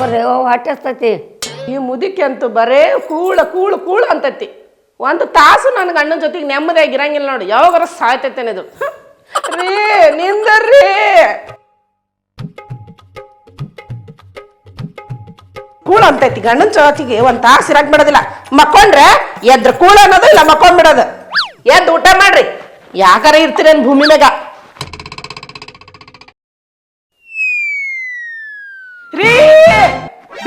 ಬರ್ರಿ ಓ, ಹಟ್ಟಿಸ್ತತಿ. ಈ ಮುದುಕಿ ಅಂತೂ ಬರೇ ಕೂಳ, ಕೂಳು ಕೂಳು ಅಂತತಿ. ಒಂದು ತಾಸು ನನ್ನ ಗಂಡನ ಜೊತೆಗೆ ನೆಮ್ಮದಿಯಾಗಿ ಇರಂಗಿಲ್ಲ ನೋಡಿ. ಯಾವಾಗಾರ ಸಾಯ್ತೈತೇನೆ ಇದು? ರೀ ನಿಂದರ್ರಿ ಕೂಳ ಅಂತೈತಿ. ಗಂಡನ ಜೊತೆಗೆ ಒಂದ್ ತಾಸು ಇರಕ್ ಬಿಡೋದಿಲ್ಲ. ಮಕ್ಕೊಂಡ್ರೆ ಎದ್ರ ಕೂಳ ಅನ್ನೋದು ಇಲ್ಲ, ಮಕ್ಕೊಂಡ್ಬಿಡೋದು. ಎದ್ದು ಊಟ ಮಾಡ್ರಿ. ಯಾಕಾರ ಇರ್ತೀರೇನು ಭೂಮಿ ಮ್ಯಾಗ ರೀ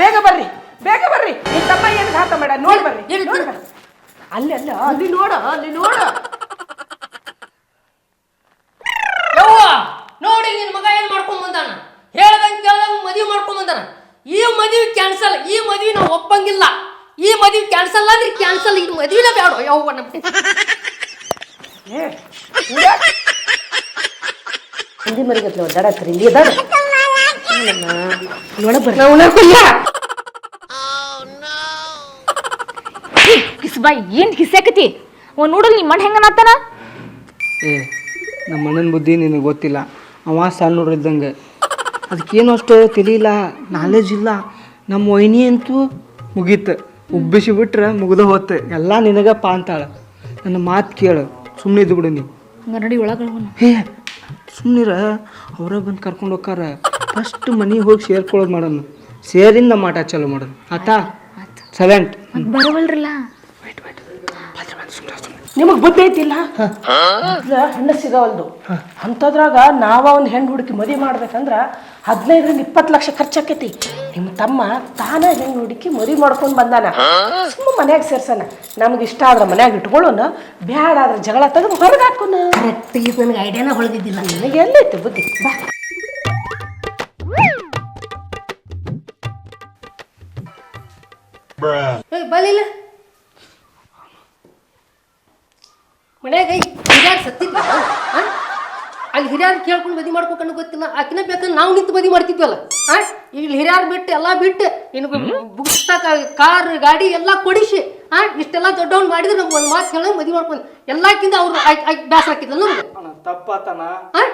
ಬೇಗ ಬರ್ರಿ ಬೇಗ ಬರ್ರಿ. ನಿನ್ ತಮ್ಮ ಏನ್ ಘಾತ ಮೇಡ? ನೋಡ್ ಬರ್ರಿ ನೋಡಿ ಬರ್ರಿ. ಅಲ್ಲಿ ಅಲ್ಲ ಅಲ್ಲಿ ನೋಡ ಅಲ್ಲಿ ನೋಡ. ಯವ್ವ ನೋಡಿ ನಿನ್ ಮಗ ಏನ್ ಮಾಡ್ಕೊಂಡ್ ಬಂದಾನ? ಹೇಳ್ದಂಗ್ ಕೇಳ್ದಂಗ್ ಮದ್ವಿ ಮಾಡ್ಕೊಂಡ್ ಬಂದಾನ. ಈ ಮದ್ವಿ ಕ್ಯಾನ್ಸಲ್ ಈ ಮದ್ವಿ ನಾವು ಒಪ್ಪಂಗಿಲ್ಲ. ಈ ಮದ್ವಿ ಕ್ಯಾನ್ಸಲ್ ಅಂದ್ರೆ ಕ್ಯಾನ್ಸಲ್ ಈ ಮದ್ವಿನ ಬೇಡ. ಯವ್ವ ನಮ್ ಏ? ಹಿಂದಿ ಮರಿಗತ್ಲೆ ಒದ್ದಾಡತ್ರಿ ಇಲ್ಲಿ ಅದಾರ ನೋಡ ಬರ್ರಿ ನಾವು ಉಣ್ಣಾಕಿಲ್ಲ. ಕಿಸ್ಬಾಯ್ ಏನ್ ಕಿಸ್ಯಾಕತಿ ಅವ ನೋಡಲ್ ನಿಮ್ಮ ಮಣ್ಣ ಹೆಂಗನಾತನ ಏ ನಮ್ಮ ಅಣ್ಣನ ಬುದ್ಧಿ ನಿನಗೆ ಗೊತ್ತಿಲ್ಲ. ಅವ ಸಣ್ಣ ಹುಡ್ರ ಇದ್ದಂಗೆ. ಅದಕ್ಕೇನು ಅಷ್ಟು ತಿಳಿಯಿಲ್ಲ ನಾಲೆಜ್ ಇಲ್ಲ. ನಮ್ಮ ವೈನಿ ಅಂತೂ ಮುಗೀತು. ಉಬ್ಬಿಸಿ ಬಿಟ್ರೆ ಮುಗಿದ ಹೋತ್ತೆ ಎಲ್ಲ ನಿನಗೆ ಪಾ ಅಂತಾಳ. ನನ್ನ ಮಾತು ಕೇಳು. ಸುಮ್ಮನೆ ಇದ್ದು ಬಿಡು ನೀ. ಹಂಗ ನಡಿ ಒಳಗವನು ಹೇ ಸುಮ್ಮನಿರ ಅವರೇ ಬಂದು ಕರ್ಕೊಂಡು ಹೋಗಾರ ಫಸ್ಟ್ ಮನೆಗೆ ಹೋಗಿ ಸೇರ್ಕೊಳ್ಳೋದು ಮಾಡೋಣ. ಸೇರಿಂದ ಮಾಟ ಚಾಲು ಮಾಡೋದು ಆತಾ ಸೈಲೆಂಟ್ ಬರವಲ್ರಲ್ಲ? ನಿಮಗ್ ಬುದ್ಧಿ ಐತಿಲ್ಲ? ಹೆಣ್ಣು ಸಿಗವಲ್ದು. ಅಂಥದ್ರಾಗ ನಾವ ಒಂದು ಹೆಣ್ಣು ಹುಡುಕಿ ಮದುವೆ ಮಾಡ್ಬೇಕಂದ್ರ ಹದಿನೈದರಿಂದ ಇಪ್ಪತ್ತು ಲಕ್ಷ ಖರ್ಚಾಕೈತಿ. ನಿಮ್ಮ ತಮ್ಮ ತಾನ ಹೆಣ್ಣು ಹುಡುಕಿ ಮದುವೆ ಮಾಡ್ಕೊಂಡು ಬಂದಾನ. ಸುಮ್ಮ ಮನ್ಯಾಗ ಸೇರ್ಸನ ನಮ್ಗೆ ಇಷ್ಟ ಆದ್ರ ಮನ್ಯಾಗ ಇಟ್ಕೊಳ್ಳೋಣ. ಬ್ಯಾಡ ಆದ್ರ ಜಗಳ ತೆಗೆದು ಹೊರಗೆ ಹಾಕೋಣ. ನನಗೆ ಐಡಿಯಾನ ಹೊಳಗಿದ್ದಿಲ್ಲ ನಿನಗೆ ಎಲ್ಲೈತೆ ಬುದ್ಧಿ? ಬಾ. ಬಲಿಲ್ಲ. ಮನ್ಯಾಗ ಹಿರಿಯಾರ್? ಅಲ್ಲಿ ಹಿರಿಯಾರ್ ಕೇಳ್ಕೊಂಡು ಮದಿ ಮಾಡ್ಕೊಂಡು ಗೊತ್ತಿಲ್ಲ. ಆಕಿನ ಬೇಕಂದ್ರೆ ನಾವು ನಿಂತು ಮದಿ ಮಾಡ್ತಿದ್ವಲ್ಲ? ಆ? ಈಗ ಹಿರಿಯಾರ್ ಬಿಟ್ಟು ಎಲ್ಲ ಬಿಟ್ಟು ಇನ್ನು ಬುಕ್ಸ್ತಾ ಕಾರ್ ಗಾಡಿ ಎಲ್ಲ ಕೊಡಿಸಿ ಆ? ಇಷ್ಟೆಲ್ಲ ದೊಡ್ಡವನ್ ಮಾಡಿದ್ರೆ ನಮ್ಗೆ ಒಂದು ಮಾತು ಹೇಳೋ ಮದಿ ಮಾಡ್ಕೊಂಡು ಎಲ್ಲಕ್ಕಿಂತ ಅವ್ರು ಬ್ಯಾಸ ಹಾಕಿದ್ಲ ನಮ್ಗೆ? ಅಣ್ಣ ತಪ್ಪಾತನ ಆ?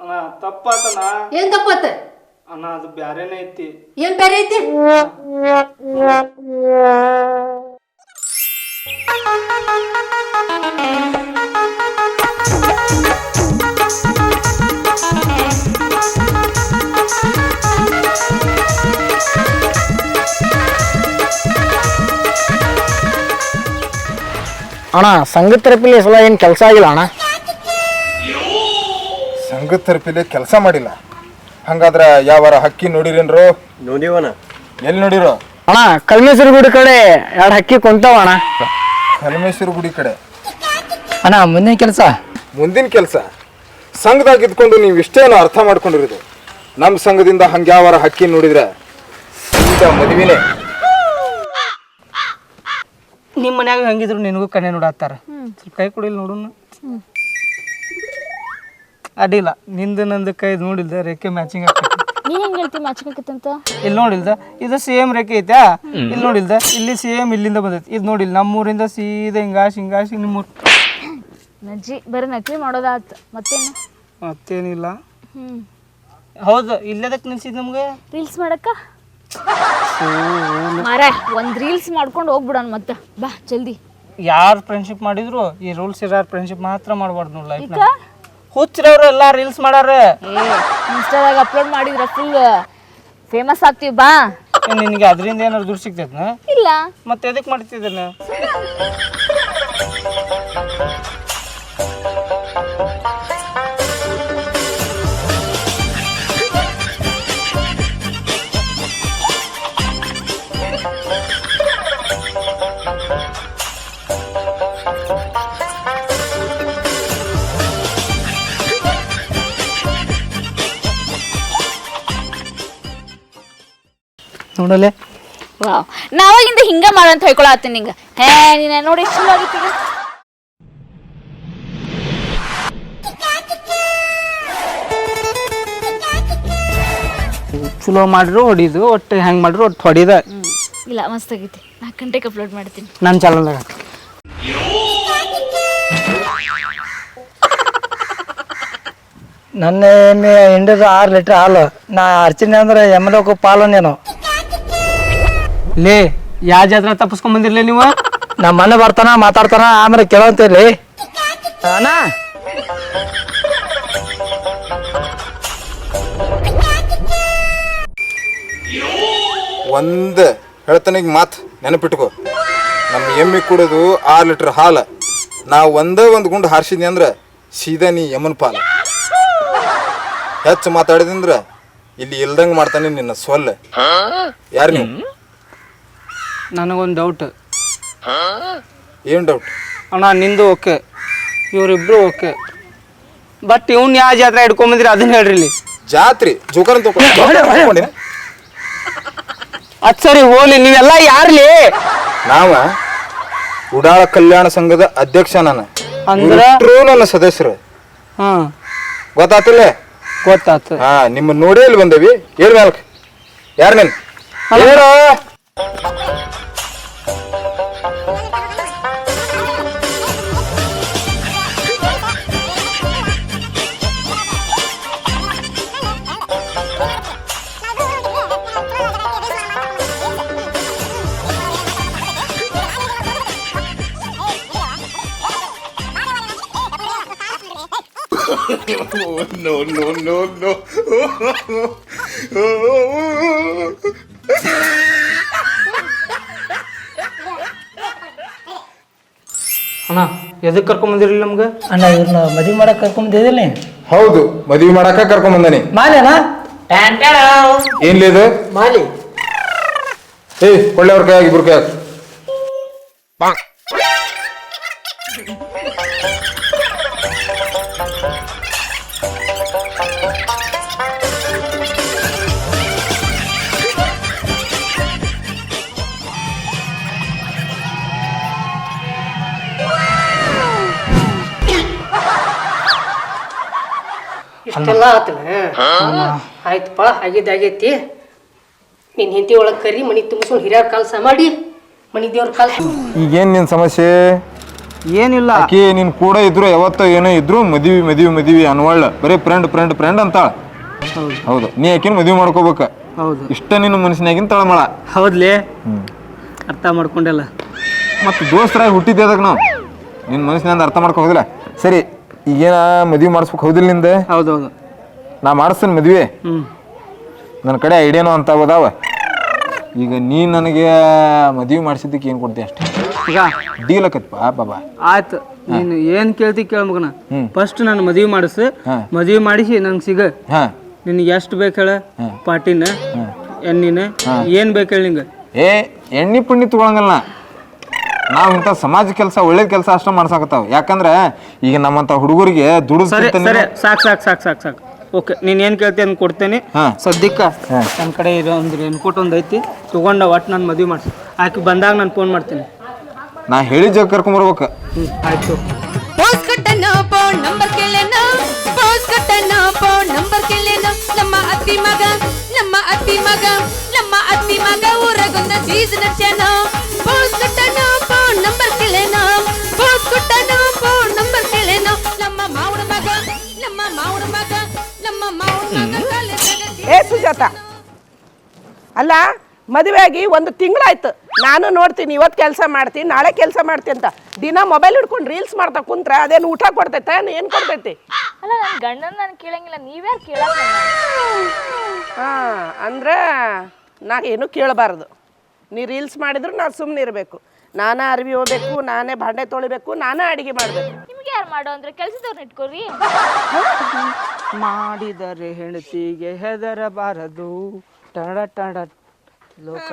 ಅಣ್ಣ ತಪ್ಪಾತನ ಏನ್ ತಪ್ಪಾತ? ಅಣ್ಣ ಅದು ಬ್ಯಾರೇನೇ ಐತಿ. ಏನ್ ಬೇರೆ ಐತಿ? ಅಣ್ಣ ಸಂಗೀತ ತರಪಿಲಿ ಸಲ ಏನು ಕೆಲಸ ಆಗಿಲ್ಲ ಅಣ್ಣ? ಸಂಘದ ತೆರಪಿಲಿ ಕೆಲಸ ಮಾಡಿಲ್ಲ. ಹಂಗಾದ್ರೆ ಯಾವಾರ ಹಕ್ಕಿ ನೋಡಿರೇನ್ರು? ನೋಡಿವನ ಎಲ್ಲಿ ನೋಡಿರೋ? ಅಣ್ಣ ಕಲ್ಮೇಶ್ವರ ಗುಡಿ ಕಡೆ ಎರಡು ಹಕ್ಕಿ ಕೊಂತಾವ ಅಣ್ಣ. ಕಲ್ಮೇಶ್ವರ ಗುಡಿ ಕಡೆ. ಅಣ್ಣ ಮುಂದಿನ ಕೆಲಸ? ಮುಂದಿನ ಕೆಲಸ? ಸಂಘದಾಗ ಇದ್ಕೊಂಡು ನೀವು ಇಷ್ಟೇನು ಅರ್ಥ ಮಾಡ್ಕೊಂಡಿರೋದು. ನಮ್ಮ ಸಂಘದಿಂದ ಹಂಗ್ಯಾವಾರ ಹಕ್ಕಿ ನೋಡಿದ್ರೆ ಸೀದಾ ಮದುವೆನೇ. ನಿಮ್ಮ ಮನ್ಯಾಗ ಹಂಗಿದ್ರು ನಿನಗೂ ಕಣ್ಣೆ ನೋಡತ್ತಾರ. ಸ್ವಲ್ಪ ಕೈ ಕೊಡಿಲ್ಲ ನೋಡುನು. ಅಡ್ಡಿಲ್ಲ. ನಿಂದು ನಂದು ಕೈ ನೋಡಿಲ್ದ ರೇಖೆ ಮ್ಯಾಚಿಂಗ್ ಆಗ್ತೈತಿ. ನೀ ಹೆಂಗ್ ಹೇಳ್ತಿ ಮ್ಯಾಚಿಂಗ್ ಇಲ್ಲಿ ನೋಡಿಲ್ದ? ಇದು ಸೇಮ್ ರೇಖೆ ಐತ್ಯಾ? ಇಲ್ಲಿ ನೋಡಿಲ್ದ? ಇಲ್ಲಿ ಸೇಮ್ ಇಲ್ಲಿಂದ ಬಂದೈತಿ. ಇದು ನೋಡಿಲ್ಲ ನಮ್ಮೂರಿಂದ ಸೀದಾ ಹಿಂಗಾಶ್ ಹಿಂಗಾಶ್ ನಿಮ್ಮೂರು. ನಜ್ಜಿ ಬರೀ ನಕಲಿ ಮಾಡೋದಾತ್. ಮತ್ತೇನು? ಮತ್ತೇನಿಲ್ಲ. ಹ್ಮ್. ಹೌದು ಇಲ್ಲದಕ್ಕೆ ನಿಲ್ಸಿದ್ ನಮ್ಗೆ? ರೀಲ್ಸ್ ಮಾಡಕ್ಕ? ಮಾರ ಒಂದ್ ರೀಲ್ಸ್ ಮಾಡ್ಕೊಂಡು ಹೋಗ್ಬಿಡೋಣ ಮತ್ತೆ. ಬಾ ಜಲ್ದಿ. ಯಾರು ಫ್ರೆಂಡ್ಶಿಪ್ ಮಾಡಿದ್ರು ಈ ರೂಲ್ಸ್ ಇರೋ ಫ್ರೆಂಡ್ಶಿಪ್ ಮಾತ್ರ ಮಾಡಬಾರ್ದು ನೋಡಿ ಲೈಫ್ ಈಗ ಹುಚ್ಚಿರವ್ರು ಎಲ್ಲ ರೀಲ್ಸ್ ಮಾಡಾರ. ಇನ್ಸ್ಟಾದಾಗ ಅಪ್ಲೋಡ್ ಮಾಡಿದ್ರೆ ಫುಲ್ ಫೇಮಸ್ ಆಗ್ತೀವಿ ಬಾ. ಏನ್ ನಿನಗೆ ಅದರಿಂದ ಏನಾದ್ರು ದುಡ್ಡು ಸಿಗ್ತೈತನ? ಇಲ್ಲ. ಮತ್ತೆ ಎದಕ್ಕೆ ಮಾಡ್ತಿದ್ದೇನೆ? ನೋಡಲೆ? ವಾವ್ ನಾವಾಗಿಂದ ಹಿಂಗ ಮಾಡಂತ ಹೇಳ್ಕೊಳತ್ತೀನಿ ನಿಂಗೆ. ಹೇ ನೀನ ನೋಡಿ ಎಷ್ಟು ಚಲೋ ಆಗಿತ್ತು. ಚಲೋ ಮಾಡ್ರು ಹೊಡಿದು ಒಟ್ಟು ಹೆಂಗೆ ಮಾಡ್ರು ಒಟ್ಟು ಹೊಡಿದ. ಹ್ಮ್. ಇಲ್ಲ ಮಸ್ತ್ ಆಗೈತಿ. ನಾಲ್ಕು ಗಂಟೆಗೆ ಅಪ್ಲೋಡ್ ಮಾಡ್ತೀನಿ. ನನ್ನ ಚಾನಲ್ದಾಗ ನನ್ನ ಎಮ್ಮೆ ಹಿಂಡದು ಆರು ಲೀಟ್ರ್ ಹಾಲು. ನಾ ಅರ್ಚನೆ ಅಂದ್ರೆ ಎಮ್ಮಲೋಕ ಪಾಲನೇನು ಲೇ, ಯಾವ ಜಾತ್ರೆ ತಪ್ಪಿಸ್ಕೊಂಡ್ ಬಂದಿರ್ಲಿ ನೀವು? ನಮ್ಮ ಮನೆ ಬರ್ತಾನ, ಮಾತಾಡ್ತಾನ, ಆಮೇಲೆ ಕೇಳಂತೇಳಿ ಅಣ್ಣ. ಒಂದು ಹೇಳ್ತಾನೆ ಈಗ ಮಾತು, ನೆನಪಿಟ್ಕೋ. ನಮ್ಮ ಎಮ್ಮಿ ಕುಡಿದು ಆರು ಲೀಟ್ರ್ ಹಾಲು. ನಾ ಒಂದೇ ಒಂದು ಗುಂಡು ಹಾರಿಸಿದ್ನಿ ಅಂದ್ರೆ ಸೀದಾ ನೀ ಯಮನ್ ಪಾಲ. ಹೆಚ್ಚು ಮಾತಾಡಿದಂದ್ರೆ ಇಲ್ಲಿ ಇಲ್ದಂಗೆ ಮಾಡ್ತಾನೆ ನಿನ್ನ ಸೊಲ್ಲೆ. ಯಾರು ನೀವು? ನನಗೊಂದು ಡೌಟ್ ಏನು ಡೌಟ್ ಅಣ್ಣ ನಿಂದು ಓಕೆ ಇವರಿಬ್ರು ಓಕೆ ಬಟ್ ಇವ್ನ ಯಾವ ಜಾತ್ರೆ ಹಿಡ್ಕೊಂಬಂದಿರಿ ಅದನ್ನ ಹೇಳ್ರಿ ಇಲ್ಲಿ. ಜಾತ್ರೆ? ಜೋಕರ್ ತಗೊಂಡಿನ ಅದ್ ಸರಿ ಹೋಲಿ ನೀವೆಲ್ಲ ಯಾರ್ಲಿ? ನಾವ ಉಡಾಳ ಕಲ್ಯಾಣ ಸಂಘದ ಅಧ್ಯಕ್ಷ ನಾನು. ಅಂದ್ರೆ? ಇವ್ರಿಬ್ರೂ ನನ್ನ ಸದಸ್ಯರು. ಹಾ. ಗೊತ್ತಾತಿಲ್ಲ? ಗೊತ್ತಾತು. ಹಾ ನಿಮ್ಮ ನೋಡೇ ಇಲ್ಲಿ ಬಂದೇವಿ. ಹೇಳ್ ಮ್ಯಾಲ್ಕ್. ಯಾರು ನೀನು? ಹೇಳು ಅಣ್ಣ ಎದಕ್ಕೆ ಕರ್ಕೊಂಬಂದಿರಿ ನಮ್ಗೆ? ಅಣ್ಣ ಇವ್ರನ್ನ ಮದುವೆ ಮಾಡಕ್ ಕರ್ಕೊಂಬಂದಿದ್ದೀನಿ ಹೌದು ಮದ್ವಿ ಮಾಡಾಕ ಕರ್ಕೊಂಡ್ ಬಂದಾನೆ. ಮಾಲೇನಾ? ಏನ್ ಇದು? ಮಾಲಿ. ಏ ಒಳ್ಳೆಯವ್ರ ಕೈ ಆಗಿ ಇಬ್ರು ಕೈಯಾಗ. ಇಷ್ಟೆಲ್ಲ ಆತನ. ಆಯ್ತಪ್ಪ ಆಗಿದ್ದಾಗೈತಿ ನಿನ್ನ ಹೆಂಡತಿ ಒಳಗೆ ಕರಿ ಮನಿ ತುಂಬಿಸ್ಕೊಂಡು ಹಿರಿಯರ ಕೆಲಸ ಮಾಡಿ ಮನಿ ದೇವ್ರ ಕೆಲಸ ಈಗೇನ್ ನಿನ್ ಸಮಸ್ಯೆ? ಏನಿಲ್ಲ. ಆಕಿ ನಿನ್ ಕೂಡ ಇದ್ರು ಯಾವತ್ತೋ ಏನೋ ಇದ್ರು ಮದ್ವಿ ಮದ್ವಿ ಮದ್ವಿ ಅನ್ವಳ್ಳ. ಬರೀ ಫ್ರೆಂಡ್ ಫ್ರೆಂಡ್ ಫ್ರೆಂಡ್ ಅಂತಾಳ ಹೌದು. ನೀ ಆಕಿನ ಮದ್ವಿ ಮಾಡ್ಕೋಬೇಕ. ಹೌದು. ಇಷ್ಟ ನಿನ್ನ ಮನಸ್ಸಿನಾಗಿನ ತಳಮಳ. ಹೌದ್ಲೇ? ಅರ್ಥ ಮಾಡ್ಕೊಂಡೆಲ್ಲ. ಮತ್ತು ದೋಸ್ತರಾಗಿ ಹುಟ್ಟಿದ್ದೆ ಅದಕ್ಕೆ ನಾವು. ನಿನ್ನ ಮನಸ್ಸಿನಿಂದ ಅರ್ಥ ಮಾಡ್ಕೊ ಹೋಗಿಲ್ಲ ಸರಿ ಈಗೇನ ಮದ್ವಿ ಮಾಡಿಸ್ಬೇಕು ಹೌದಿಲ್ಲ ನಿಂದೆ? ಹೌದೌದು. ನಾ ಮಾಡಿಸ್ತೀನಿ ಮದ್ವೆ. ಹ್ಮ್. ನನ್ನ ಕಡೆ ಐಡಿಯಾನು ಅಂತ ಅದಾವ. ಈಗ ನೀ ನನಗೆ ಮದ್ವೆ ಮಾಡಿಸಿದ್ದಕ್ಕೆ ಏನು ಕೊಡ್ತೀಯ ಅಷ್ಟೇ? ಈಗ? ಡೀಲ್ ಆಕತ್ಪ ಬಾಬಾ? ಆಯ್ತು. ನೀನು ಏನ್ ಕೇಳ್ತಿ ಕೇಳ ಮಗನ. ಫಸ್ಟ್ ನಾನು ಮದುವೆ ಮಾಡಿಸು. ಮದುವೆ ಮಾಡಿಸಿ ನಂಗೆ ಸಿಗ. ಹಾಂ. ನಿನಗೆ ಎಷ್ಟು ಬೇಕು ಹೇಳ? ಪಾಟಿನ ಎಣ್ಣಿನ ಏನ್ ಬೇಕು ಹೇಳಿ ನಿಂಗೆ? ಏ ಎಣ್ಣೆ ಪುಣ್ಣಿ ತಗೊಳಂಗಲ್ಲ ನಾವು ಇಂಥ ಸಮಾಜ ಕೆಲಸ ಒಳ್ಳೆ ಕೆಲಸ ಅಷ್ಟೇ ಮಾಡ್ಸಾಕತ್ತಾವ. ಯಾಕಂದ್ರೆ ಈಗ ನಮ್ಮಂತ ಹುಡುಗರಿಗೆ ದುಡಿದು ಸರಿ ಸರಿ ಸಾಕು ಸಾಕು ಸಾಕು ಸಾಕು ಸಾಕು. ಓಕೆ ನೀನು ಏನು ಕೇಳ್ತಿ ಅಂತ ಕೊಡ್ತೇನೆ. ಹಾ. ಸದ್ಯಕ್ಕೆ ನನ್ನ ಕಡೆ ಇರೋ ಒಂದು ರೇನ್ಕೋಟ್ ಒಂದು ಐತಿ. ತಗೊಂಡ ಒಟ್ಟು ನಾನು ಮದುವೆ ಮಾಡಿಸಿ. ಆಕೆ ಬಂದಾಗ ನಾನು ಫೋನ್ ಮಾಡ್ತೀನಿ. ನಾ ಹೇಳಿದ ಜಾಗ ಕರ್ಕೊಂಬರ್ಬೇಕು ಹ್ಞೂ ಆಯ್ತು. ನಮ್ಮ ಅತ್ತಿ ಮಗ ನಮ್ಮ ಅತ್ತಿ ಮಗ ಊರಗೊಂದ ಸೀಸನ್ ನಡ್ಸ್ಯಾನ ಪೋಸ್ ಕಟ್ಟನ ಫೋನ್ ನಂಬರ್ ಕೇಳೇನ ಪೋಸ್ ಕಟ್ಟನ ಫೋನ್ ನಂಬರ್ ಕೇಳೇನ ನಮ್ಮ ಮಾವನ ಮಗ ನಮ್ಮ ಮಾವನ ಮಗ ನಮ್ಮ ಮಾವನ ಮಗ ಕಾಲೇಜಾಗ ಏ ಸುಜಾತ ಅಲ್ಲ ಮದುವೆ ಆಗಿ ಒಂದು ತಿಂಗಳಾಯ್ತು. ನಾನು ನೋಡ್ತೀನಿ ಇವತ್ತು ಕೆಲಸ ಮಾಡ್ತೀನಿ ನಾಳೆ ಕೆಲಸ ಮಾಡ್ತೀನಿ ಅಂತ. ದಿನ ಮೊಬೈಲ್ ಹಿಡ್ಕೊಂಡು ರೀಲ್ಸ್ ಮಾಡ್ತಾ ಕುಂತ್ರ ಅದೇನು ಊಟ ಕೊಡ್ತೈತೆ ಏನು ಕೊಡ್ತೈತಿ? ಅಲ್ಲ ನನ್ನ ಗಂಡನ ನಾನು ಕೇಳಂಗಿಲ್ಲ ನೀವ್ಯಾರು ಕೇಳಲ್ಲ ಹಾಂ ಅಂದ್ರೆ ನಾ ಏನು ಕೇಳಬಾರ್ದು. ನೀ ರೀಲ್ಸ್ ಮಾಡಿದ್ರು ನಾನು ಸುಮ್ಮನೆ ಇರಬೇಕು. ನಾನೇ ಅರ್ವಿ ಹೋಗ್ಬೇಕು ನಾನೇ ಭಾಂಡೆ ತೊಳಿಬೇಕು ನಾನೇ ಅಡಿಗೆ ಮಾಡಬೇಕು. ನಿಮ್ಗೆ ಯಾರು ಮಾಡೋ ಅಂದ್ರೆ ಕೆಲ್ಸದವ್ರನ್ನ ಇಟ್ಕೊರಿ. ಮಾಡಿದರೆ ಹೆಂಡತಿಗೆ ಹೆದರಬಾರದು. ಟಡ ಟಡ ಲೋಕ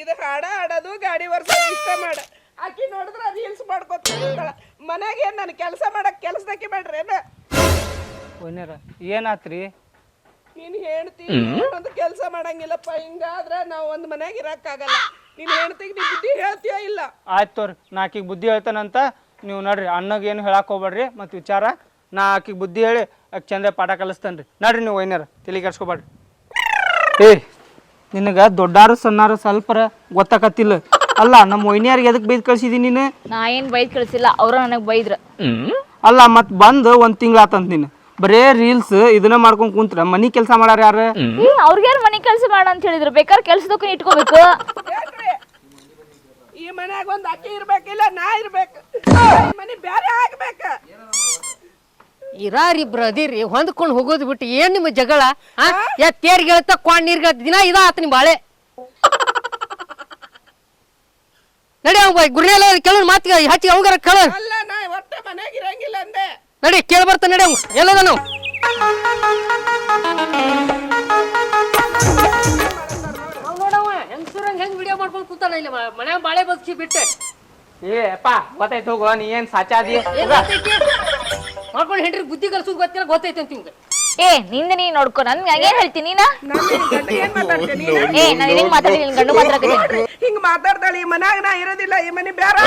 ಇದು ಹಾಡ ಹಾಡೋದು ಗಾಡಿ ವರ್ಷ ಇಷ್ಟ ಮಾಡ. ಆಕಿ ನೋಡಿದ್ರೆ ರೀಲ್ಸ್ ಮಾಡ್ಕೊತ ಮನೆಗೆ ನಾನು ಕೆಲಸ ಮಾಡಕ್ ಕೆಲಸದಕ್ಕೆ ಬೇಡ್ರೇನ ಒನ್ಯಾರ ಏನಾತ್ರಿ? ನೀನು ಹೇಳ್ತಿ ಒಂದು ಕೆಲಸ ಮಾಡಂಗಿಲ್ಲಪ್ಪ ಹಿಂಗಾದ್ರೆ ನಾವು ಒಂದು ಮನ್ಯಾಗ ಇರಕ್ಕಾಗಲ್ಲ ನೀನು ಹೇಳ್ತೀಗ ನೀ ಬುದ್ಧಿ ಹೇಳ್ತೀಯ ಇಲ್ಲ? ಆಯ್ತು ತೋರಿ ನಾ ಆಕಿಗೆ ಬುದ್ಧಿ ಹೇಳ್ತಾನಂತ ನೀವು ನೋಡ್ರಿ ಅಣ್ಣಗೆ ಏನು ಹೇಳಕ್ ಹೋಗ್ಬೇಡ್ರಿ ಮತ್ತು ವಿಚಾರ. ನಾ ಆಕಿಗೆ ಬುದ್ಧಿ ಹೇಳಿ ಆಕೆ ಚಂದ ಪಾಠ ಕಲಿಸ್ತೇನೆ ರೀ ನೋಡ್ರಿ ನೀವು ಒಯ್ನಾರ ತಲೆ ಕೆಡ್ಸ್ಕೊಬೇಡ್ರಿ. ಏ ನಿನಗೆ ದೊಡ್ಡಾರು ಸಣ್ಣಾರು ಸ್ವಲ್ಪರ ಗೊತ್ತಾಕತ್ತಿಲ್ಲ. ಅಲ್ಲ ನಮ್ಮ ಒಯ್ನಿಯಾರಿಗೆ ಎದಕ್ ಬೈದ್ ಕಳ್ಸಿದಿ ನೀನು? ನಾ ಏನ್ ಬೈದ್ ಕಳ್ಸಿಲ್ಲ ಅವ್ರ ನನಗ್ ಬೈದ್ರ. ಅಲ್ಲ ಮತ್ ಬಂದು ಒಂದ್ ತಿಂಗ್ಳ ಆತಂತ ನೀನು. ಬರೇ ರೀಲ್ಸ್ ಇದನ್ನ ಮಾಡ್ಕೊಂಡ್ ಕುಂತ್ರ. ಮನಿ ಕೆಲಸ ಮಾಡಾರ ಯಾರು? ಏ ಅವ್ರಿಗ್ಯಾರು ಮನಿ ಕೆಲಸ ಮಾಡ ಅಂತ ಹೇಳಿದ್ರು? ಬೇಕಾದ್ರೆ ಕೆಲ್ಸದಕ್ಕೂ ಇಟ್ಕೋಬೇಕು. ಈ ಮನ್ಯಾಗ ಒಂದ್ ಅಕ್ಕಿ ಇರ್ಬೇಕಿಲ್ಲ ನಾ ಇರ್ಬೇಕು. ಈ ಮನೆ ಬ್ಯಾರೆ ಆಗ್ಬೇಕ. ಇರಾರಿಬ್ರು ಅದಿರಿ ಹೊಂದ್ಕೊಂಡು ಹೋಗೋದು ಬಿಟ್ಟು ಏನ್ ನಿಮ್ಮ ಜಗಳ? ಎತ್ತೇರ್ಗೆ ಯಾ ತೇರ್ಗೆ ಹೇಳ್ತಾ ಕ್ವಾಣ್ ನೀರ್ಗೆ ಹೇಳ್ತಾ ದಿನ ಇದ ಆತ ನಿಮ್ಮ ಬಾಳೆ. ನಡಿ ಅವ ಗುರಿ ಎಲ್ಲ ಕೇಳೋ ಮಾತಿಗೆ ಹಚ್ಚಿ ಅವಂಗಾರ ಕೇಳಲ್ಲ ನಾ ಒಟ್ಟ ಮನ್ಯಾಗ ಇರಂಗಿಲ್ಲ ಅಂದೆ. ನಡಿ ಕೇಳಿ ಬರ್ತಾನೆ ನಡಿ ಅವ್ ಎಲ್ಲದ ನಾವು ನೋಡವ ಹೆಂಗ್ ಹೆಂಗ್ ವಿಡಿಯೋ ಮಾಡ್ಕೊಂಡು ಕೂತಾನ ಇಲ್ಲಿ? ಮನ್ಯಾಗ ಬಾಳೆ ಬಗ್ಸಿ ಬಿಟ್ಟೆ. ಏ ಅಪ್ಪ ಗೊತ್ತಾಯ್ತು ಹೋಗೋ ನೀ ಏನ್ ಸಾಚಾದಿ? ಮಾಡ್ಕೊಂಡು ಹೆಂಡ್ರಿ ಬುದ್ಧಿ ಕಲ್ಸೋದು ಗೊತ್ತಿಲ್ಲ ಗೊತ್ತೈತೆ ಅಂತ ನಿಮ್ಗೆ. ಏ ನಿಂದ ನೀ ನೋಡ್ಕೊ ನನ್? ಏನ್ ಹೇಳ್ತೀನಿ ನೀನ ಏನ್ ಮಾತಾಡ್ತೀನಿ ಏ ನಾನು ಮಾತಾಡಿಲ್ಲ ನಿನ್ ಗಂಡು ಮಾತಾಡ್ತೀನಿ ಹಿಂಗ್ ಮಾತಾಡ್ತಾಳೆ ಈ ಮನ್ಯಾಗ ನಾ ಇರೋದಿಲ್ಲ ಈ ಮನೆ ಬ್ಯಾರೆ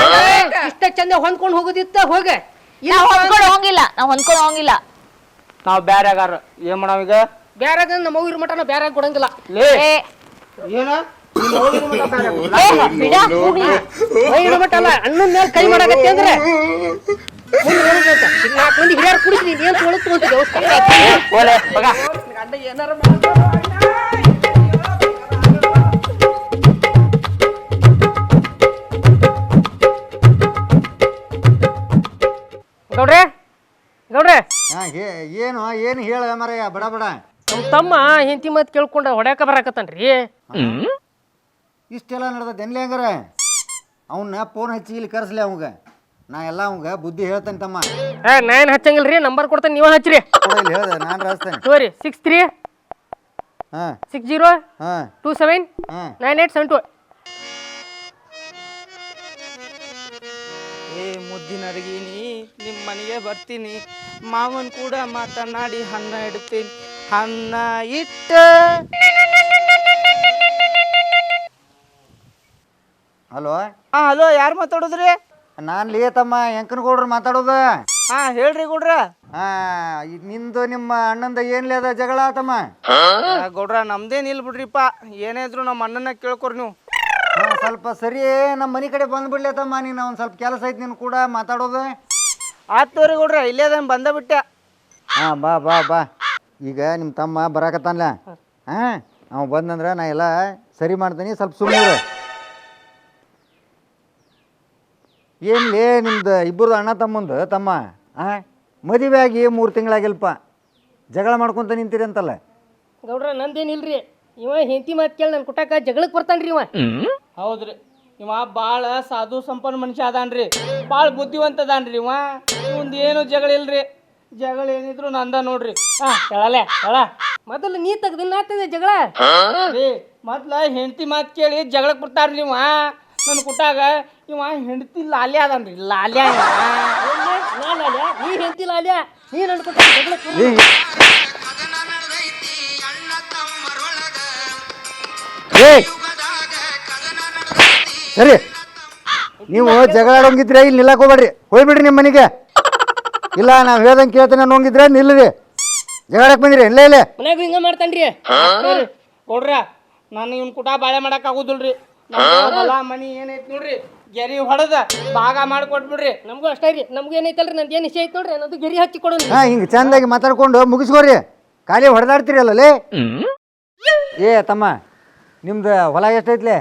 ಇಷ್ಟ ಚಂದ ಹೊಂದ್ಕೊಂಡು ಹೋಗೋದಿತ್ತ ಹೋಗೆ. ನಾ ಹೊಂದ್ಕೊಂಡು ಹೋಗಿಲ್ಲ ನಾ ಹೊಂದ್ಕೊಂಡು ಹೋಗಿಲ್ಲ. ನಾವ್ ಬ್ಯಾರೆ ಆಗಾರ ಏನ್ ಮಾಡಾವ ಈಗ? ಬ್ಯಾರಾಗ ನಮ್ಮ ಅವ್ರ ಮಟನ ಬೇರೆ ಕೊಡಂಗಿಲ್ಲ. ಲೇ. ಏ. ಏನ? ಬ್ಯಾರೆ. ಏ ಬಿಡ ಹೋಗ್ಲಿ. ಅಲ್ಲ ಅಣ್ಣನ ಮೇಲೆ ಕೈ ಮಾಡಕತ್ತಿ ಅಂದ್ರೆ. ನಾಲ್ಕು ಮಂದಿ ಹಿರಿಯರು ಕುಡಿದ್ರಿ ಏನ್ ತೊಳತು ಗಂಡ ಏನಾರ. ಗೌಡ್ರೆ ಗೌಡ್ರೆ. ಏನು ಏನು ಹೇಳ ಮರಯ್ಯ ಬಡ ಬಡ. ತಮ್ಮ ಹೆಂಡತಿ ಮತ್ ಕೇಳ್ಕೊಂಡ ಹೊಡ್ಯಾಕ ಬರಾಕತ್ತಾನ್ರಿ. ಇಷ್ಟೆಲ್ಲ ನಡೆದ ಎನ್ಲಿ ಹಂಗಾರ ಅವನ್ನ ಫೋನ್ ಹಚ್ಚಿ ಇಲ್ಲಿ ಕರೆಸ್ಲಿ ಅವಂಗ. ನಾ ಎಲ್ಲ ಅವಂಗ ಬುದ್ಧಿ ಹೇಳ್ತೇನೆ ತಮ್ಮ. ಏ ಹಚ್ಚಂಗಿಲ್ಲ ಹಚ್ಚಂಗಿಲ್ರಿ ನಂಬರ್ ಕೊಡ್ತೇನೆ ನೀವು ಹಚ್ಚ್ರಿ. ಕೊಡು ಇಲ್ಲಿ ಹೇಳ್ದೆ ನಾನು ರಾಸ್ತೇನೆ ತೋರಿ ಸಿಕ್ಸ್ ತ್ರೀ ಹಾಂ. ಸಿಕ್ಸ್ ಜೀರೋ ಹಾಂ. ಟೂ ಸೆವೆನ್ ಹಾಂ. ನೈನ್ ಏಟ್ ಸೆವೆನ್ ಟು ಏ ಮುದ್ದಿನ ಅಡಗಿನಿ ನಿಮ್ಮ ಮನೆಗೆ ಬರ್ತೀನಿ. ಮಾವನ್ ಕೂಡ ಮಾತನಾಡಿ ಹನ್ನ ಇಡ್ತೀನಿ. ಹನ್ನ ಇಟ್ಟ. ಹಲೋ? ಹಾ ಹಲೋ ಯಾರು ಮಾತಾಡೋದ್ರಿ? ನಾನು ಲೇ ತಮ್ಮ ಎಂಕನಗೌಡ್ರು ಮಾತಾಡೋದು. ಹಾ ಹೇಳ್ರಿ ಗೌಡ್ರ. ಹಾಂ ನಿಂದು ನಿಮ್ಮ ಅಣ್ಣಂದ ಏನ್ಲೇ ಅದ ಜಗಳ ತಮ್ಮ? ಆ, ಗೌಡ್ರ ನಮ್ದೇನ್ ಇಲ್ಲ ಬಿಡ್ರಿಪ್ಪ. ಏನೇ ಇದ್ರು ನಮ್ಮ ಅಣ್ಣನ ಕೇಳ್ಕೊರಿ ನೀವು. ಹಾಂ ಸ್ವಲ್ಪ ಸರಿ. ನಮ್ಮ ಮನೆ ಕಡೆ ಬಂದ್ಬಿಡ್ಲೇ ತಮ್ಮ ನೀನು ಒಂದು ಸ್ವಲ್ಪ ಕೆಲಸ ಐತಿ ನೀನು ಕೂಡ ಮಾತಾಡೋದು. ಆತ್ವರಿ ಗೌಡ್ರ ಇಲ್ಲೇ ಅದನ್ ಬಂದ ಬಿಟ್ಟೆ. ಹಾ ಬಾ ಬಾ ಬಾ. ಈಗ ನಿಮ್ಮ ತಮ್ಮ ಬರಾಕತ್ತಾನಲ್ಲ ಹಾ. ಅವ ಬಂದಂದ್ರೆ ನಾ ಎಲ್ಲ ಸರಿ ಮಾಡ್ತೀನಿ. ಸ್ವಲ್ಪ ಸುಮ್ಮನೆ ಏನ್ಲೇ ನಿಮ್ದು ಇಬ್ಬರದು ಅಣ್ಣ ತಮ್ಮಂದು ತಮ್ಮ? ಹಾಂ ಮದುವೆ ಆಗಿ ಮೂರು ತಿಂಗಳಾಗಿಲ್ಪ. ಜಗಳ ಮಾಡ್ಕೊಂತ ನಿಂತೀರಿ ಅಂತಲ್ಲ. ಗೌಡ್ರ ನಂದೇನಿಲ್ರಿ? ಇವ ಹೆಂಡತಿ ಮಾತು ಕೇಳಿ ನನ್ನ ಕುಟಕ ಜಗಳಕ್ಕೆ ಬರ್ತಾನ್ರಿ ಇವ. ಹೌದ್ರಿ. ಇವ ಭಾಳ ಸಾಧು ಸಂಪನ್ನ ಮನುಷ್ಯ ಅದಾನ್ರಿ. ಭಾಳ ಬುದ್ಧಿವಂತ ಅದಾನ್ರಿ ಇವ. ಮುಂದೆ ಏನು ಜಗಳ ಇಲ್ರಿ ಜಗಳ ಏನಿದ್ರು ನಂದ ನೋಡ್ರಿ. ಹಾ ಹೇಳಲೆ ಹೇಳ. ಮೊದಲು ನೀ ತೆಗ್ದಿಲ್ಲ ಆಗ್ತದೆ ಜಗಳ? ರೀ ಮೊದ್ಲ ಹೆಂಡತಿ ಮಾತು ಕೇಳಿ ಜಗಳಕ್ಕೆ ಬರ್ತಾರ್ರಿ ಇವ. ನನ್ನ ಕುಟ್ಟಾಗ ಇವ ಹೆಂಡತಿ ಲಾಲ್ಯ ಅದನ್ರಿ ಲಾಲ್ಯ ಇವ. ನಾನು ಅಲ್ಯಾ ನೀ ಹೆಂಡತಿ ಲಾಲ್ಯ ನೀ ನನ್ನ ಸರಿ. ನೀವು ಜಗಳ ಆಡೋಂಗಿದ್ರೆ ಇಲ್ಲಿ ನಿಲ್ಲಕ್ಕೆ ಹೋಗ್ಬೇಡ್ರಿ. ಹೋಗ್ಬಿಡ್ರಿ ನಿಮ್ಮ ಮನೆಗೆ. ಇಲ್ಲ ನಾವು ಹೇಳ್ದಂಗೆ ಕೇಳ್ತೇನೆ ಅನ್ನೋಂಗಿದ್ರೆ ನಿಲ್ಲರಿ. ಜಗಳಕ್ಕೆ ಬಂದಿರಿ. ಇಲ್ಲೇ ಇಲ್ಲೇ. ಮನ್ಯಾಗ ಹಿಂಗ ಮಾಡ್ತಾನ್ರಿ. ನೋಡ್ರ ಕೊಡ್ರ ನಾನು ಇವ್ನ ಕುಟ ಬಾಳೆ ಮಾಡಕ್ ಆಗುದಿಲ್ರಿ. ಹೊಲ ಮನಿ ಏನೈತಿ ನೋಡ್ರಿ ಗೆರಿ ಹೊಡೆದ ಭಾಗ ಮಾಡಿಕೊಟ್ಬಿಡ್ರಿ. ನಮಗೂ ಅಷ್ಟೇ ರೀ ನಮ್ಗೆ ಏನೈತಲ್ರಿ ನಂದು ಏನು ಇಷ್ಟ ಐತೆ ನೋಡ್ರಿ ಅನ್ನೋದು ಗೆರಿ ಹಚ್ಚಿ ಕೊಡು ಹಾ ಹಿಂಗೆ ಚಂದಾಗಿ ಮಾತಾಡ್ಕೊಂಡು ಮುಗಿಸ್ಕೋರಿ. ಖಾಲಿ ಹೊಡೆದಾಡ್ತೀರಲ್ಲೇ ಏ ತಮ್ಮ ನಿಮ್ದು ಹೊಲ ಎಷ್ಟೈತ್ಲೆ?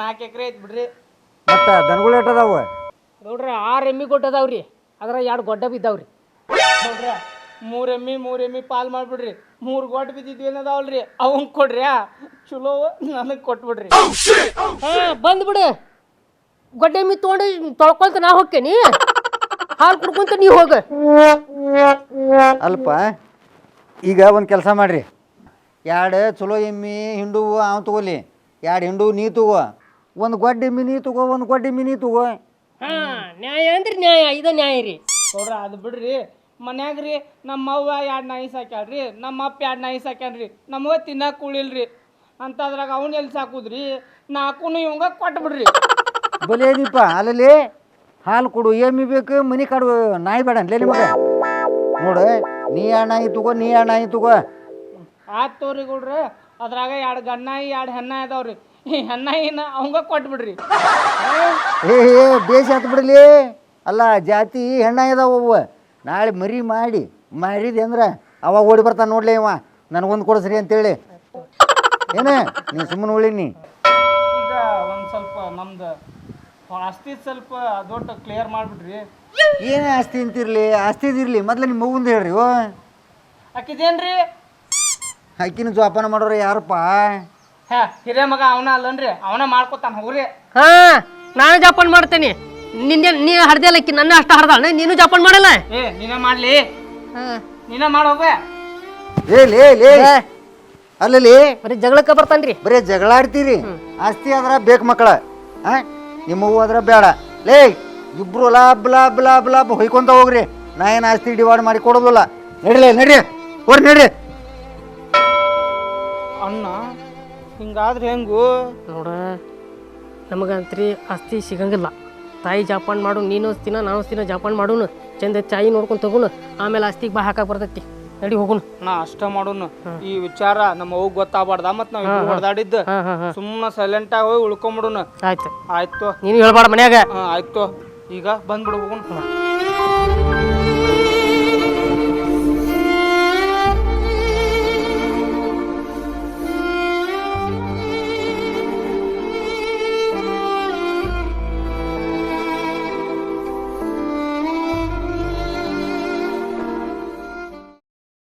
ನಾಲ್ಕು ಎಕರೆ ಐತಿ ಬಿಡ್ರಿ. ಮತ್ತು ದನಗಳು ಎಷ್ಟದಾವು ನೋಡ್ರಿ ಆರು ಎಮ್ಮಿ ಕೊಟ್ಟದಾವ್ರಿ ಅದ್ರ ಎರಡು ಗೊಡ್ಡ ಬಿದ್ದಾವ್ರಿ. ನೋಡ್ರಿ ಮೂರು ಎಮ್ಮಿ ಮೂರು ಎಮ್ಮಿ ಪಾಲ್ ಮಾಡ್ಬಿಡ್ರಿ. ಮೂರ್ ಗೋಟ್ ಬಿದ್ದಿದ್ವಿ ಅನ್ನೋದಾವಲ್ರಿ ಅವನ್ ಕೊಡ್ರಿ ಚಲೋ ನನಗೆ ಕೊಟ್ಬಿಡ್ರಿ. ಹಾ ಬಂದ್ಬಿಡು ಗೊಡ್ಡೆ ಎಮ್ಮಿ ತೊಗೊಂಡು ತೊಳ್ಕೊಂತ ನಾ ಹೋಗ್ತೇನಿ ಹಾಲು ಕುಡ್ಕೊಂತ ನೀ ಹೋಗ. ಅಲ್ಪ ಈಗ ಒಂದು ಕೆಲಸ ಮಾಡ್ರಿ. ಎರಡು ಚಲೋ ಎಮ್ಮಿ ಹಿಂಡು ಅವ್ ತಗೋಲಿ ಎರಡು ಹಿಂಡು ನೀ ತಗೋ. ಒಂದು ಗೊಡ್ಡೆ ಎಮ್ಮಿ ನೀ ತಗೋ ಒಂದು ಗೊಡ್ಡೆ ಎಮ್ಮಿ ನೀ ತಗೋ. ಹಾ ನ್ಯಾಯ ಅಂದ್ರೆ ನ್ಯಾಯ ಇದ ನ್ಯಾಯ ರೀ. ನೋಡ್ರ ಅದು ಬಿಡ್ರಿ. ಮನ್ಯಾಗ ರೀ ನಮ್ಮ ಅವ್ವ ಎರಡು ನಾಯಿ ಸಾಕ್ಯಾಳ್ರಿ ನಮ್ಮ ಅಪ್ಪ ಎರಡು ನಾಯಿ ಸಾಕ್ಯಾನ್ರಿ ನಮ್ಮವ್ವ ತಿನ್ನಕ್ಕೆ ಕೂಳಿಲ್ರಿ ಅಂತದ್ರಾಗ ಅವ್ನ ಎಲ್ಲಿ ಸಾಕುದ್ರಿ? ನಾಲ್ಕು ಇವಂಗ ಕೊಟ್ಬಿಡ್ರಿ ಬಲೇದೀಪ ಅಲ್ಲಲ್ಲಿ ಹಾಲು ಕೊಡು ಏಮಿ ಬೇಕು ಮನಿ ಕಾಡು ನಾಯಿ ಬೇಡ ಅನ್ಲೇ ನಿಮಗೆ. ನೋಡು ನೀ ಎರಡು ನಾಯಿ ತಗೋ ನೀ ಎರಡು ನಾಯಿ ತಗೋ. ಆತ್ ತೋರಿ ಕೊಡ್ರ ಅದ್ರಾಗ ಎರಡು ಗಣ್ಣಾಯಿ ಎರಡು ಹೆಣ್ಣಾಯಿ ಅದಾವ್ರಿ. ಈ ಹೆಣ್ಣಾಯಿನ ಅವಂಗ ಕೊಟ್ಬಿಡ್ರಿ ಏ ಏ ಬೇಸಿ ಹತ್ತು ಬಿಡಲಿ. ಅಲ್ಲ ಜಾತಿ ಹೆಣ್ಣಾಗಿದಾವ ಅವು. ನಾಳೆ ಮರಿ ಮಾಡಿ ಮಾರಿದೆ ಅಂದ್ರೆ ಅವಾಗ ಓಡಿ ಬರ್ತಾನೆ ನೋಡ್ಲಿ ಇವ. ನನಗೊಂದು ಕೊಡಿಸ್ರಿ ಅಂತೇಳಿ. ಏನೇ? ನೀ ಸುಮ್ಮನೆ ಉಳಿನಿ ಈಗ ಒಂದು ಸ್ವಲ್ಪ ನಮ್ದು ಆಸ್ತಿ ಸ್ವಲ್ಪ ದೊಡ್ಡ ಕ್ಲಿಯರ್ ಮಾಡಿಬಿಡ್ರಿ ಏನೇ ಆಸ್ತಿ ಅಂತಿರ್ಲಿ? ಆಸ್ತಿದಿರ್ಲಿ ಮೊದ್ಲು ನಿಮ್ಮ ಮಗುಂದು ಹೇಳ್ರಿ ಓ ಆಕಿದೇನ್ರಿ? ಆಕಿನ ಜೋಪಾನ ಮಾಡೋರು ಯಾರಪ್ಪ? ಹಾ ಹಿರೇ ಮಗ ಅವನ ಅಲ್ಲನ್ರಿ. ಅವನ ಮಾಡ್ಕೊತಾನ ಹೋಗ್ರಿ. ಹಾ ನಾನು ಜೋಪಾನ ಮಾಡ್ತೇನೆ. ನಿನ್ನೆ ನೀ ಹಡ್ದಲ್ಲಕ್ಕಿ ನನ್ನ ಅಷ್ಟ ಹಡ್ದಾಳ ನೀನು ಜಪಾನ್ ಮಾಡಲ್ಲ? ಏ ನೀನ ಮಾಡ್ಲಿ. ನೀನ ಮಾಡೋಗ ಲೇ ಲೇ ಲೇ. ಅಲ್ಲಲ್ಲಿ ಬರೀ ಜಗಳಕ್ಕೆ ಬರ್ತಾನ್ರಿ. ಬರೀ ಜಗಳ ಆಡ್ತೀರಿ ಆಸ್ತಿ ಆದ್ರ ಬೇಕು ಮಕ್ಕಳ. ಆ ನಿಮ್ಮ ಹೂವು ಆದ್ರ ಬೇಡ. ಲೇ ಇಬ್ರು ಲಾಬ್ ಲಾಬ್ ಲಾಬ್ ಲಾಬ್ ಹೊಯ್ಕೊಂತ ಹೋಗ್ರಿ. ನಾ ಏನು ಆಸ್ತಿ ಡಿವೈಡ್ ಮಾಡಿ ಕೊಡೋದಿಲ್ಲ. ನಡಿಲೇ ನಡಿ ಓರ್ ನಡಿ ಅಣ್ಣ ಹಿಂಗಾದ್ರೆ ಹೆಂಗು? ನೋಡ ನಮಗಂತ್ರಿ ಆಸ್ತಿ ಸಿಗಂಗಿಲ್ಲ. ತಾಯಿ ಜಾಪಾನ್ ಮಾಡು ನೀನು ತಿನ್ನ ನಾನು ತಿನ್ನ ಜಾಪಾನ್ ಮಾಡೋನು. ಚಂದ ಚಾಯಿ ನೋಡ್ಕೊಂಡು ತಗೋನು. ಆಮೇಲೆ ಆಸ್ತಿಗೆ ಬಾ ಹಾಕಕ್ ಬರ್ತೈತಿ. ನಡಿ ಹೋಗುನು. ನಾ ಅಷ್ಟ ಮಾಡೋನು. ಈ ವಿಚಾರ ನಮ್ಮ ಅವ್ ಗೊತ್ತಾಗಬಾರ್ದ ಮತ್ ನಾವ್ ಹೊಡೆದಾಡಿದ್ದ ಸುಮ್ಮನೆ ಸೈಲೆಂಟ್ ಆಗಿ ಹೋಗಿ ಉಳ್ಕೊಂಬಿಡುನು. ಆಯ್ತು. ಆಯ್ತು ನೀನು ಹೇಳ್ಬಾರ್ದು ಮನ್ಯಾಗ. ಆಯ್ತು ಈಗ ಬಂದ್ಬಿಡು ಹೋಗುನ್